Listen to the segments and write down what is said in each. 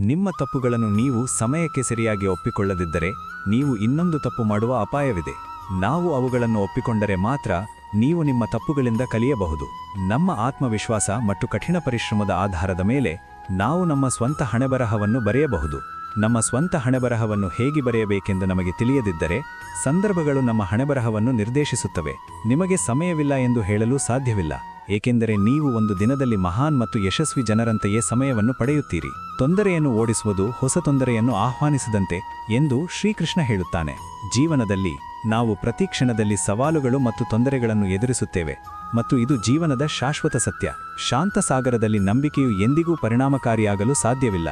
ನಿಮ್ಮ ತಪ್ಪುಗಳನ್ನು ನೀವು ಸಮಯಕ್ಕೆ ಸರಿಯಾಗಿ ಒಪ್ಪಿಕೊಳ್ಳದಿದ್ದರೆ ನೀವು ಇನ್ನೊಂದು ತಪ್ಪು ಮಾಡುವ ಅಪಾಯವಿದೆ. ನಾವು ಅವುಗಳನ್ನು ಒಪ್ಪಿಕೊಂಡರೆ ಮಾತ್ರ ನೀವು ನಿಮ್ಮ ತಪ್ಪುಗಳಿಂದ ಕಲಿಯಬಹುದು. ನಮ್ಮ ಆತ್ಮವಿಶ್ವಾಸ ಮತ್ತು ಕಠಿಣ ಪರಿಶ್ರಮದ ಆಧಾರದ ಮೇಲೆ ನಾವು ನಮ್ಮ ಸ್ವಂತ ಹಣೆಬರಹವನ್ನು ಬರೆಯಬಹುದು. ನಮ್ಮ ಸ್ವಂತ ಹಣೆಬರಹವನ್ನು ಹೇಗೆ ಬರೆಯಬೇಕೆಂದು ನಮಗೆ ತಿಳಿಯದಿದ್ದರೆ ಸಂದರ್ಭಗಳು ನಮ್ಮ ಹಣೆಬರಹವನ್ನು ನಿರ್ದೇಶಿಸುತ್ತವೆ. ನಿಮಗೆ ಸಮಯವಿಲ್ಲ ಎಂದು ಹೇಳಲು ಸಾಧ್ಯವಿಲ್ಲ. ಏಕೆಂದರೆ ನೀವು ಒಂದು ದಿನದಲ್ಲಿ ಮಹಾನ್ ಮತ್ತು ಯಶಸ್ವಿ ಜನರಂತೆಯೇ ಸಮಯವನ್ನು ಪಡೆಯುತ್ತೀರಿ. ತೊಂದರೆಯನ್ನು ಓಡಿಸುವುದು ಹೊಸ ತೊಂದರೆಯನ್ನು ಆಹ್ವಾನಿಸಿದಂತೆ ಎಂದು ಶ್ರೀಕೃಷ್ಣ ಹೇಳುತ್ತಾನೆ. ಜೀವನದಲ್ಲಿ ನಾವು ಪ್ರತಿ ಕ್ಷಣದಲ್ಲಿ ಸವಾಲುಗಳು ಮತ್ತು ತೊಂದರೆಗಳನ್ನು ಎದುರಿಸುತ್ತೇವೆ ಮತ್ತು ಇದು ಜೀವನದ ಶಾಶ್ವತ ಸತ್ಯ. ಶಾಂತ ಸಾಗರದಲ್ಲಿ ನಂಬಿಕೆಯು ಎಂದಿಗೂ ಪರಿಣಾಮಕಾರಿಯಾಗಲು ಸಾಧ್ಯವಿಲ್ಲ.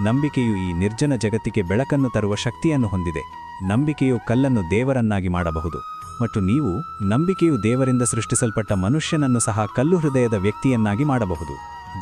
ನಂಬಿಕೆಯು ಈ ನಿರ್ಜನ ಜಗತ್ತಿಗೆ ಬೆಳಕನ್ನು ತರುವ ಶಕ್ತಿಯನ್ನು ಹೊಂದಿದೆ. ನಂಬಿಕೆಯು ಕಲ್ಲನ್ನು ದೇವರನ್ನಾಗಿ ಮಾಡಬಹುದು. ಮತ್ತು ನೀವು ನಂಬಿಕೆಯು ದೇವರಿಂದ ಸೃಷ್ಟಿಸಲ್ಪಟ್ಟ ಮನುಷ್ಯನನ್ನು ಸಹ ಕಲ್ಲು ಹೃದಯದ ವ್ಯಕ್ತಿಯನ್ನಾಗಿ ಮಾಡಬಹುದು.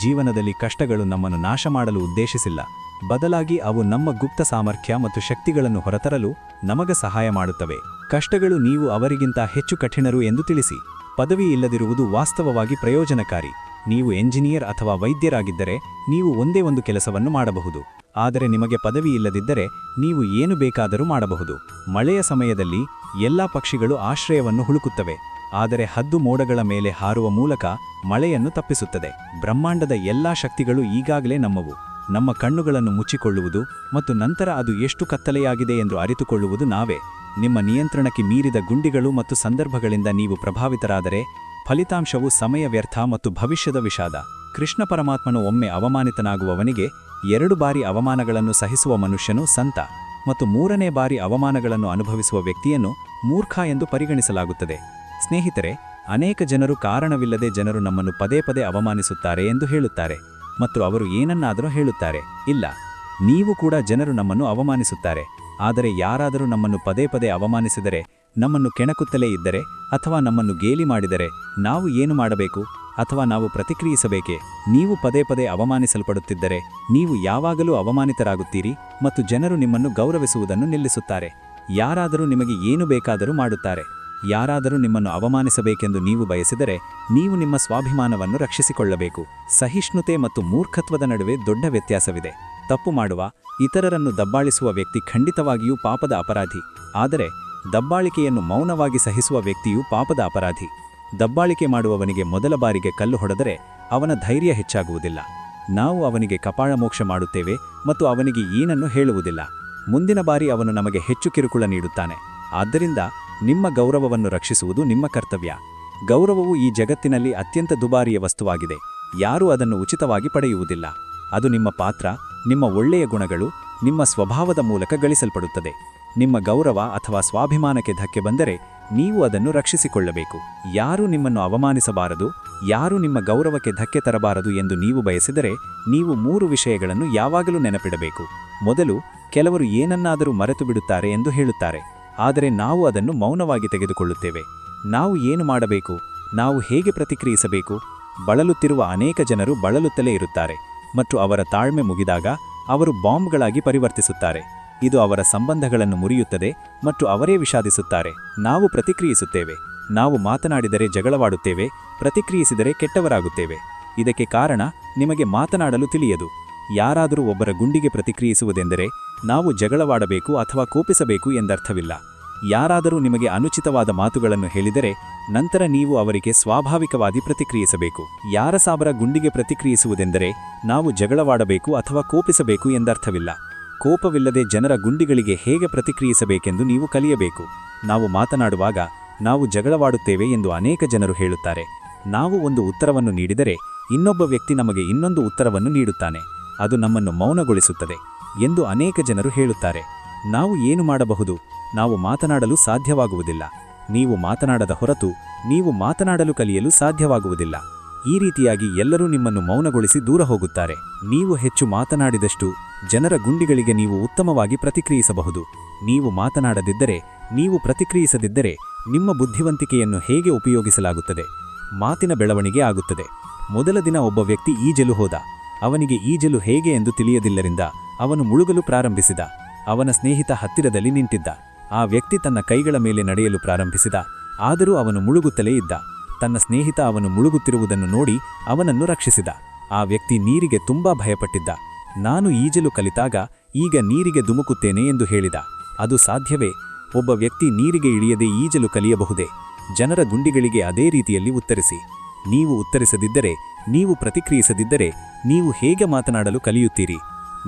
ಜೀವನದಲ್ಲಿ ಕಷ್ಟಗಳು ನಮ್ಮನ್ನು ನಾಶ ಮಾಡಲು ಉದ್ದೇಶಿಸಿಲ್ಲ. ಬದಲಾಗಿ ಅವು ನಮ್ಮ ಗುಪ್ತ ಸಾಮರ್ಥ್ಯ ಮತ್ತು ಶಕ್ತಿಗಳನ್ನು ಹೊರತರಲು ನಮಗ ಸಹಾಯ ಮಾಡುತ್ತವೆ. ಕಷ್ಟಗಳು ನೀವು ಅವರಿಗಿಂತ ಹೆಚ್ಚು ಕಠಿಣರು ಎಂದು ತಿಳಿಸಿ. ಪದವಿ ಇಲ್ಲದಿರುವುದು ವಾಸ್ತವವಾಗಿ ಪ್ರಯೋಜನಕಾರಿ. ನೀವು ಎಂಜಿನಿಯರ್ ಅಥವಾ ವೈದ್ಯರಾಗಿದ್ದರೆ ನೀವು ಒಂದೇ ಒಂದು ಕೆಲಸವನ್ನು ಮಾಡಬಹುದು. ಆದರೆ ನಿಮಗೆ ಪದವಿ ಇಲ್ಲದಿದ್ದರೆ ನೀವು ಏನು ಬೇಕಾದರೂ ಮಾಡಬಹುದು. ಮಳೆಯ ಸಮಯದಲ್ಲಿ ಎಲ್ಲಾ ಪಕ್ಷಿಗಳು ಆಶ್ರಯವನ್ನು ಹುಡುಕುತ್ತವೆ ಆದರೆ ಹದ್ದು ಮೋಡಗಳ ಮೇಲೆ ಹಾರುವ ಮೂಲಕ ಮಳೆಯನ್ನು ತಪ್ಪಿಸುತ್ತದೆ. ಬ್ರಹ್ಮಾಂಡದ ಎಲ್ಲಾ ಶಕ್ತಿಗಳು ಈಗಾಗಲೇ ನಮ್ಮವು. ನಮ್ಮ ಕಣ್ಣುಗಳನ್ನು ಮುಚ್ಚಿಕೊಳ್ಳುವುದು ಮತ್ತು ನಂತರ ಅದು ಎಷ್ಟು ಕತ್ತಲೆಯಾಗಿದೆ ಎಂದು ಅರಿತುಕೊಳ್ಳುವುದು ನಾವೇ. ನಿಮ್ಮ ನಿಯಂತ್ರಣಕ್ಕೆ ಮೀರಿದ ಗುಂಡಿಗಳು ಮತ್ತು ಸಂದರ್ಭಗಳಿಂದ ನೀವು ಪ್ರಭಾವಿತರಾದರೆ ಫಲಿತಾಂಶವು ಸಮಯ ವ್ಯರ್ಥ ಮತ್ತು ಭವಿಷ್ಯದ ವಿಷಾದ. ಕೃಷ್ಣ ಪರಮಾತ್ಮನು ಒಮ್ಮೆ ಅವಮಾನಿತನಾಗುವವನಿಗೆ ಎರಡು ಬಾರಿ ಅವಮಾನಗಳನ್ನು ಸಹಿಸುವ ಮನುಷ್ಯನು ಸಂತ ಮತ್ತು ಮೂರನೇ ಬಾರಿ ಅವಮಾನಗಳನ್ನು ಅನುಭವಿಸುವ ವ್ಯಕ್ತಿಯನ್ನು ಮೂರ್ಖ ಎಂದು ಪರಿಗಣಿಸಲಾಗುತ್ತದೆ. ಸ್ನೇಹಿತರೆ, ಅನೇಕ ಜನರು ಕಾರಣವಿಲ್ಲದೆ ಜನರು ನಮ್ಮನ್ನು ಪದೇ ಪದೇ ಅವಮಾನಿಸುತ್ತಾರೆ ಎಂದು ಹೇಳುತ್ತಾರೆ ಮತ್ತು ಅವರು ಏನನ್ನಾದರೂ ಹೇಳುತ್ತಾರೆ. ಇಲ್ಲ, ನೀವು ಕೂಡ ಜನರು ನಮ್ಮನ್ನು ಅವಮಾನಿಸುತ್ತಾರೆ, ಆದರೆ ಯಾರಾದರೂ ನಮ್ಮನ್ನು ಪದೇ ಪದೇ ಅವಮಾನಿಸಿದರೆ, ನಮ್ಮನ್ನು ಕೆಣಕುತ್ತಲೇ ಇದ್ದರೆ ಅಥವಾ ನಮ್ಮನ್ನು ಗೇಲಿ ಮಾಡಿದರೆ ನಾವು ಏನು ಮಾಡಬೇಕು? ಅಥವಾ ನಾವು ಪ್ರತಿಕ್ರಿಯಿಸಬೇಕೆ? ನೀವು ಪದೇ ಪದೇ ಅವಮಾನಿಸಲ್ಪಡುತ್ತಿದ್ದರೆ ನೀವು ಯಾವಾಗಲೂ ಅವಮಾನಿತರಾಗುತ್ತೀರಿ ಮತ್ತು ಜನರು ನಿಮ್ಮನ್ನು ಗೌರವಿಸುವುದನ್ನು ನಿಲ್ಲಿಸುತ್ತಾರೆ. ಯಾರಾದರೂ ನಿಮಗೆ ಏನು ಬೇಕಾದರೂ ಮಾಡುತ್ತಾರೆ. ಯಾರಾದರೂ ನಿಮ್ಮನ್ನು ಅವಮಾನಿಸಬೇಕೆಂದು ನೀವು ಬಯಸಿದರೆ ನೀವು ನಿಮ್ಮ ಸ್ವಾಭಿಮಾನವನ್ನು ರಕ್ಷಿಸಿಕೊಳ್ಳಬೇಕು. ಸಹಿಷ್ಣುತೆ ಮತ್ತು ಮೂರ್ಖತ್ವದ ನಡುವೆ ದೊಡ್ಡ ವ್ಯತ್ಯಾಸವಿದೆ. ತಪ್ಪು ಮಾಡುವ, ಇತರರನ್ನು ದಬ್ಬಾಳಿಸುವ ವ್ಯಕ್ತಿ ಖಂಡಿತವಾಗಿಯೂ ಪಾಪದ ಅಪರಾಧಿ. ಆದರೆ ದಬ್ಬಾಳಿಕೆಯನ್ನು ಮೌನವಾಗಿ ಸಹಿಸುವ ವ್ಯಕ್ತಿಯು ಪಾಪದ ಅಪರಾಧಿ. ದಬ್ಬಾಳಿಕೆ ಮಾಡುವವನಿಗೆ ಮೊದಲ ಬಾರಿಗೆ ಕಲ್ಲು ಹೊಡೆದರೆ ಅವನ ಧೈರ್ಯ ಹೆಚ್ಚಾಗುವುದಿಲ್ಲ. ನಾವು ಅವನಿಗೆ ಕಪಾಳ ಮೋಕ್ಷ ಮಾಡುತ್ತೇವೆ ಮತ್ತು ಅವನಿಗೆ ಏನನ್ನು ಹೇಳುವುದಿಲ್ಲ. ಮುಂದಿನ ಬಾರಿ ಅವನು ನಮಗೆ ಹೆಚ್ಚು ಕಿರುಕುಳ ನೀಡುತ್ತಾನೆ. ಆದ್ದರಿಂದ ನಿಮ್ಮ ಗೌರವವನ್ನು ರಕ್ಷಿಸುವುದು ನಿಮ್ಮ ಕರ್ತವ್ಯ. ಗೌರವವು ಈ ಜಗತ್ತಿನಲ್ಲಿ ಅತ್ಯಂತ ದುಬಾರಿಯ ವಸ್ತುವಾಗಿದೆ. ಯಾರೂ ಅದನ್ನು ಉಚಿತವಾಗಿ ಪಡೆಯುವುದಿಲ್ಲ. ಅದು ನಿಮ್ಮ ಪಾತ್ರ, ನಿಮ್ಮ ಒಳ್ಳೆಯ ಗುಣಗಳು ನಿಮ್ಮ ಸ್ವಭಾವದ ಮೂಲಕ ಗಳಿಸಲ್ಪಡುತ್ತದೆ. ನಿಮ್ಮ ಗೌರವ ಅಥವಾ ಸ್ವಾಭಿಮಾನಕ್ಕೆ ಧಕ್ಕೆ ಬಂದರೆ ನೀವು ಅದನ್ನು ರಕ್ಷಿಸಿಕೊಳ್ಳಬೇಕು. ಯಾರೂ ನಿಮ್ಮನ್ನು ಅವಮಾನಿಸಬಾರದು, ಯಾರೂ ನಿಮ್ಮ ಗೌರವಕ್ಕೆ ಧಕ್ಕೆ ತರಬಾರದು ಎಂದು ನೀವು ಬಯಸಿದರೆ ನೀವು ಮೂರು ವಿಷಯಗಳನ್ನು ಯಾವಾಗಲೂ ನೆನಪಿಡಬೇಕು. ಮೊದಲು, ಕೆಲವರು ಏನನ್ನಾದರೂ ಮರೆತು ಬಿಡುತ್ತಾರೆ ಎಂದು ಹೇಳುತ್ತಾರೆ. ಆದರೆ ನಾವು ಅದನ್ನು ಮೌನವಾಗಿ ತೆಗೆದುಕೊಳ್ಳುತ್ತೇವೆ. ನಾವು ಏನು ಮಾಡಬೇಕು? ನಾವು ಹೇಗೆ ಪ್ರತಿಕ್ರಿಯಿಸಬೇಕು? ಬಳಲುತ್ತಿರುವ ಅನೇಕ ಜನರು ಬಳಲುತ್ತಲೇ ಇರುತ್ತಾರೆ. ಮತ್ತು ಅವರ ತಾಳ್ಮೆ ಮುಗಿದಾಗ ಅವರು ಬಾಂಬ್ಗಳಾಗಿ ಪರಿವರ್ತಿಸುತ್ತಾರೆ. ಇದು ಅವರ ಸಂಬಂಧಗಳನ್ನು ಮುರಿಯುತ್ತದೆ ಮತ್ತು ಅವರೇ ವಿಷಾದಿಸುತ್ತಾರೆ. ನಾವು ಪ್ರತಿಕ್ರಿಯಿಸುತ್ತೇವೆ. ನಾವು ಮಾತನಾಡಿದರೆ ಜಗಳವಾಡುತ್ತೇವೆ, ಪ್ರತಿಕ್ರಿಯಿಸಿದರೆ ಕೆಟ್ಟವರಾಗುತ್ತೇವೆ. ಇದಕ್ಕೆ ಕಾರಣ ನಿಮಗೆ ಮಾತನಾಡಲು ತಿಳಿಯದು. ಯಾರಾದರೂ ಒಬ್ಬರ ಗುಂಡಿಗೆ ಪ್ರತಿಕ್ರಿಯಿಸುವುದೆಂದರೆ ನಾವು ಜಗಳವಾಡಬೇಕು ಅಥವಾ ಕೋಪಿಸಬೇಕು ಎಂದರ್ಥವಿಲ್ಲ. ಯಾರಾದರೂ ನಿಮಗೆ ಅನುಚಿತವಾದ ಮಾತುಗಳನ್ನು ಹೇಳಿದರೆ ನಂತರ ನೀವು ಅವರಿಗೆ ಸ್ವಾಭಾವಿಕವಾಗಿ ಪ್ರತಿಕ್ರಿಯಿಸಬೇಕು. ಯಾರ ಸಾಬರ ಗುಂಡಿಗೆ ಪ್ರತಿಕ್ರಿಯಿಸುವುದೆಂದರೆ ನಾವು ಜಗಳವಾಡಬೇಕು ಅಥವಾ ಕೋಪಿಸಬೇಕು ಎಂದರ್ಥವಿಲ್ಲ. ಕೋಪವಿಲ್ಲದೆ ಜನರ ಗುಂಡಿಗಳಿಗೆ ಹೇಗೆ ಪ್ರತಿಕ್ರಿಯಿಸಬೇಕೆಂದು ನೀವು ಕಲಿಯಬೇಕು. ನಾವು ಮಾತನಾಡುವಾಗ ನಾವು ಜಗಳವಾಡುತ್ತೇವೆ ಎಂದು ಅನೇಕ ಜನರು ಹೇಳುತ್ತಾರೆ. ನಾವು ಒಂದು ಉತ್ತರವನ್ನು ನೀಡಿದರೆ ಇನ್ನೊಬ್ಬ ವ್ಯಕ್ತಿ ನಮಗೆ ಇನ್ನೊಂದು ಉತ್ತರವನ್ನು ನೀಡುತ್ತಾನೆ. ಅದು ನಮ್ಮನ್ನು ಮೌನಗೊಳಿಸುತ್ತದೆ ಎಂದು ಅನೇಕ ಜನರು ಹೇಳುತ್ತಾರೆ. ನಾವು ಏನು ಮಾಡಬಹುದು? ನಾವು ಮಾತನಾಡಲು ಸಾಧ್ಯವಾಗುವುದಿಲ್ಲ. ನೀವು ಮಾತನಾಡದ ಹೊರತು ನೀವು ಮಾತನಾಡಲು ಕಲಿಯಲು ಸಾಧ್ಯವಾಗುವುದಿಲ್ಲ. ಈ ರೀತಿಯಾಗಿ ಎಲ್ಲರೂ ನಿಮ್ಮನ್ನು ಮೌನಗೊಳಿಸಿ ದೂರ ಹೋಗುತ್ತಾರೆ. ನೀವು ಹೆಚ್ಚು ಮಾತನಾಡಿದಷ್ಟು ಜನರ ಗುಂಡಿಗಳಿಗೆ ನೀವು ಉತ್ತಮವಾಗಿ ಪ್ರತಿಕ್ರಿಯಿಸಬಹುದು. ನೀವು ಮಾತನಾಡದಿದ್ದರೆ, ನೀವು ಪ್ರತಿಕ್ರಿಯಿಸದಿದ್ದರೆ ನಿಮ್ಮ ಬುದ್ಧಿವಂತಿಕೆಯನ್ನು ಹೇಗೆ ಉಪಯೋಗಿಸಲಾಗುತ್ತದೆ? ಮಾತಿನ ಬೆಳವಣಿಗೆ ಆಗುತ್ತದೆ. ಮೊದಲ ದಿನ ಒಬ್ಬ ವ್ಯಕ್ತಿ ಈಜಲು ಹೋದ. ಅವನಿಗೆ ಈಜಲು ಹೇಗೆ ಎಂದು ತಿಳಿಯದಿಲ್ಲರಿಂದ ಅವನು ಮುಳುಗಲು ಪ್ರಾರಂಭಿಸಿದ. ಅವನ ಸ್ನೇಹಿತ ಹತ್ತಿರದಲ್ಲಿ ನಿಂತಿದ್ದ. ಆ ವ್ಯಕ್ತಿ ತನ್ನ ಕೈಗಳ ಮೇಲೆ ನಡೆಯಲು ಪ್ರಾರಂಭಿಸಿದ. ಆದರೂ ಅವನು ಮುಳುಗುತ್ತಲೇ ಇದ್ದ. ತನ್ನ ಸ್ನೇಹಿತ ಅವನು ಮುಳುಗುತ್ತಿರುವುದನ್ನು ನೋಡಿ ಅವನನ್ನು ರಕ್ಷಿಸಿದ. ಆ ವ್ಯಕ್ತಿ ನೀರಿಗೆ ತುಂಬಾ ಭಯಪಟ್ಟಿದ್ದ. ನಾನು ಈಜಲು ಕಲಿತಾಗ ಈಗ ನೀರಿಗೆ ಧುಮುಕುತ್ತೇನೆ ಎಂದು ಹೇಳಿದ. ಅದು ಸಾಧ್ಯವೇ? ಒಬ್ಬ ವ್ಯಕ್ತಿ ನೀರಿಗೆ ಇಳಿಯದೆ ಈಜಲು ಕಲಿಯಬಹುದೇ? ಜನರ ಗುಂಡಿಗಳಿಗೆ ಅದೇ ರೀತಿಯಲ್ಲಿ ಉತ್ತರಿಸಿ. ನೀವು ಉತ್ತರಿಸದಿದ್ದರೆ, ನೀವು ಪ್ರತಿಕ್ರಿಯಿಸದಿದ್ದರೆ, ನೀವು ಹೇಗೆ ಮಾತನಾಡಲು ಕಲಿಯುತ್ತೀರಿ?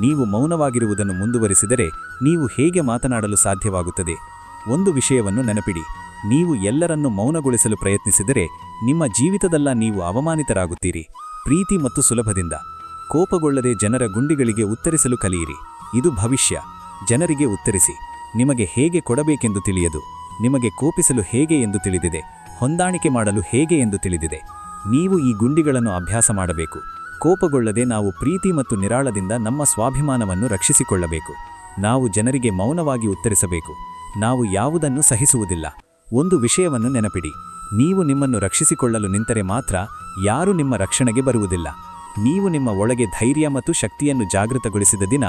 ನೀವು ಮೌನವಾಗಿರುವುದನ್ನು ಮುಂದುವರಿಸಿದರೆ ನೀವು ಹೇಗೆ ಮಾತನಾಡಲು ಸಾಧ್ಯವಾಗುತ್ತದೆ? ಒಂದು ವಿಷಯವನ್ನು ನೆನಪಿಡಿ. ನೀವು ಎಲ್ಲರನ್ನು ಮೌನಗೊಳಿಸಲು ಪ್ರಯತ್ನಿಸಿದರೆ ನಿಮ್ಮ ಜೀವಿತದಲ್ಲ ನೀವು ಅವಮಾನಿತರಾಗುತ್ತೀರಿ. ಪ್ರೀತಿ ಮತ್ತು ಸುಲಭದಿಂದ. ಕೋಪಗೊಳ್ಳದೆ ಜನರ ಗುಂಡಿಗಳಿಗೆ ಉತ್ತರಿಸಲು ಕಲಿಯಿರಿ. ಇದು ಭವಿಷ್ಯ. ಜನರಿಗೆ ಉತ್ತರಿಸಿ. ನಿಮಗೆ ಹೇಗೆ ಕೊಡಬೇಕೆಂದು ತಿಳಿಯದು. ನಿಮಗೆ ಕೋಪಿಸಲು ಹೇಗೆ ಎಂದು ತಿಳಿದಿದೆ. ಹೊಂದಾಣಿಕೆ ಮಾಡಲು ಹೇಗೆ ಎಂದು ತಿಳಿದಿದೆ. ನೀವು ಈ ಗುಂಡಿಗಳನ್ನು ಅಭ್ಯಾಸ ಮಾಡಬೇಕು. ಕೋಪಗೊಳ್ಳದೆ ನಾವು ಪ್ರೀತಿ ಮತ್ತು ನಿರಾಳದಿಂದ ನಮ್ಮ ಸ್ವಾಭಿಮಾನವನ್ನು ರಕ್ಷಿಸಿಕೊಳ್ಳಬೇಕು. ನಾವು ಜನರಿಗೆ ಮೌನವಾಗಿ ಉತ್ತರಿಸಬೇಕು. ನಾವು ಯಾವುದನ್ನು ಸಹಿಸುವುದಿಲ್ಲ. ಒಂದು ವಿಷಯವನ್ನು ನೆನಪಿಡಿ. ನೀವು ನಿಮ್ಮನ್ನು ರಕ್ಷಿಸಿಕೊಳ್ಳಲು ನಿಂತರೆ ಮಾತ್ರ ಯಾರೂ ನಿಮ್ಮ ರಕ್ಷಣೆಗೆ ಬರುವುದಿಲ್ಲ. ನೀವು ನಿಮ್ಮ ಒಳಗೆ ಧೈರ್ಯ ಮತ್ತು ಶಕ್ತಿಯನ್ನು ಜಾಗೃತಗೊಳಿಸಿದ ದಿನ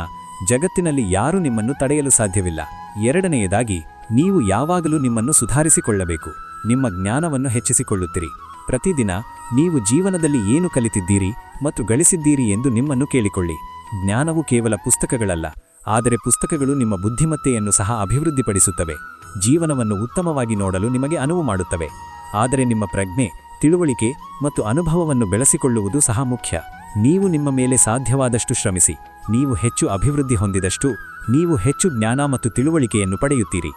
ಜಗತ್ತಿನಲ್ಲಿ ಯಾರೂ ನಿಮ್ಮನ್ನು ತಡೆಯಲು ಸಾಧ್ಯವಿಲ್ಲ. ಎರಡನೆಯದಾಗಿ, ನೀವು ಯಾವಾಗಲೂ ನಿಮ್ಮನ್ನು ಸುಧಾರಿಸಿಕೊಳ್ಳಬೇಕು. ನಿಮ್ಮ ಜ್ಞಾನವನ್ನು ಹೆಚ್ಚಿಸಿಕೊಳ್ಳುತ್ತೀರಿ. ಪ್ರತಿದಿನ ನೀವು ಜೀವನದಲ್ಲಿ ಏನು ಕಲಿತಿದ್ದೀರಿ ಮತ್ತು ಗಳಿಸಿದ್ದೀರಿ ಎಂದು ನಿಮ್ಮನ್ನು ಕೇಳಿಕೊಳ್ಳಿ. ಜ್ಞಾನವು ಕೇವಲ ಪುಸ್ತಕಗಳಲ್ಲ, ಆದರೆ ಪುಸ್ತಕಗಳು ನಿಮ್ಮ ಬುದ್ಧಿಮತ್ತೆಯನ್ನು ಸಹ ಅಭಿವೃದ್ಧಿಪಡಿಸುತ್ತವೆ. ಜೀವನವನ್ನು ಉತ್ತಮವಾಗಿ ನೋಡಲು ನಿಮಗೆ ಅನುವು ಮಾಡುತ್ತವೆ. ಆದರೆ ನಿಮ್ಮ ಪ್ರಜ್ಞೆ, ತಿಳುವಳಿಕೆ ಮತ್ತು ಅನುಭವವನ್ನು ಬೆಳೆಸಿಕೊಳ್ಳುವುದು ಸಹ ಮುಖ್ಯ. ನೀವು ನಿಮ್ಮ ಮೇಲೆ ಸಾಧ್ಯವಾದಷ್ಟು ಶ್ರಮಿಸಿ, ನೀವು ಹೆಚ್ಚು ಅಭಿವೃದ್ಧಿ ಹೊಂದಿದಷ್ಟು ನೀವು ಹೆಚ್ಚು ಜ್ಞಾನ ಮತ್ತು ತಿಳುವಳಿಕೆಯನ್ನು ಪಡೆಯುತ್ತೀರಿ.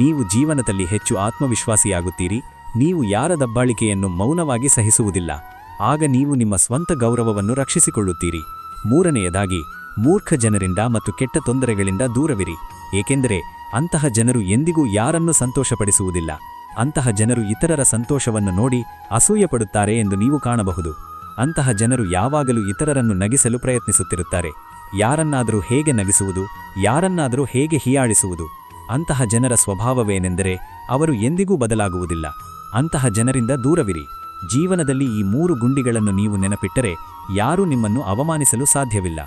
ನೀವು ಜೀವನದಲ್ಲಿ ಹೆಚ್ಚು ಆತ್ಮವಿಶ್ವಾಸಿಯಾಗುತ್ತೀರಿ ನೀವು ಯಾರ ದಬ್ಬಾಳಿಕೆಯನ್ನು ಮೌನವಾಗಿ ಸಹಿಸುವುದಿಲ್ಲ, ಆಗ ನೀವು ನಿಮ್ಮ ಸ್ವಂತ ಗೌರವವನ್ನು ರಕ್ಷಿಸಿಕೊಳ್ಳುತ್ತೀರಿ. ಮೂರನೆಯದಾಗಿ, ಮೂರ್ಖ ಜನರಿಂದ ಮತ್ತು ಕೆಟ್ಟ ತೊಂದರೆಗಳಿಂದ ದೂರವಿರಿ, ಏಕೆಂದರೆ ಅಂತಹ ಜನರು ಎಂದಿಗೂ ಯಾರನ್ನು ಸಂತೋಷಪಡಿಸುವುದಿಲ್ಲ. ಅಂತಹ ಜನರು ಇತರರ ಸಂತೋಷವನ್ನು ನೋಡಿ ಅಸೂಯಪಡುತ್ತಾರೆ ಎಂದು ನೀವು ಕಾಣಬಹುದು. ಅಂತಹ ಜನರು ಯಾವಾಗಲೂ ಇತರರನ್ನು ನಗಿಸಲು ಪ್ರಯತ್ನಿಸುತ್ತಿರುತ್ತಾರೆ. ಯಾರನ್ನಾದರೂ ಹೇಗೆ ನಗಿಸುವುದು, ಯಾರನ್ನಾದರೂ ಹೇಗೆ ಹೀಯಾಳಿಸುವುದು, ಅಂತಹ ಜನರ ಸ್ವಭಾವವೇನೆಂದರೆ ಅವರು ಎಂದಿಗೂ ಬದಲಾಗುವುದಿಲ್ಲ. ಅಂತಹ ಜನರಿಂದ ದೂರವಿರಿ. ಜೀವನದಲ್ಲಿ ಈ ಮೂರು ಗುಂಡಿಗಳನ್ನು ನೀವು ನೆನಪಿಟ್ಟರೆ ಯಾರೂ ನಿಮ್ಮನ್ನು ಅವಮಾನಿಸಲು ಸಾಧ್ಯವಿಲ್ಲ.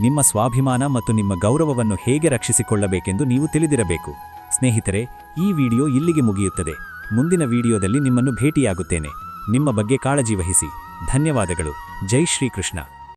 ನಿಮ್ಮ ಸ್ವಾಭಿಮಾನ ಮತ್ತು ನಿಮ್ಮ ಗೌರವವನ್ನು ಹೇಗೆ ರಕ್ಷಿಸಿಕೊಳ್ಳಬೇಕೆಂದು ನೀವು ತಿಳಿದಿರಬೇಕು. ಸ್ನೇಹಿತರೆ, ಈ ವಿಡಿಯೋ ಇಲ್ಲಿಗೆ ಮುಗಿಯುತ್ತದೆ. ಮುಂದಿನ ವಿಡಿಯೋದಲ್ಲಿ ನಿಮ್ಮನ್ನು ಭೇಟಿಯಾಗುತ್ತೇನೆ. ನಿಮ್ಮ ಬಗ್ಗೆ ಕಾಳಜಿ ವಹಿಸಿ. ಧನ್ಯವಾದಗಳು. ಜೈ ಶ್ರೀಕೃಷ್ಣ.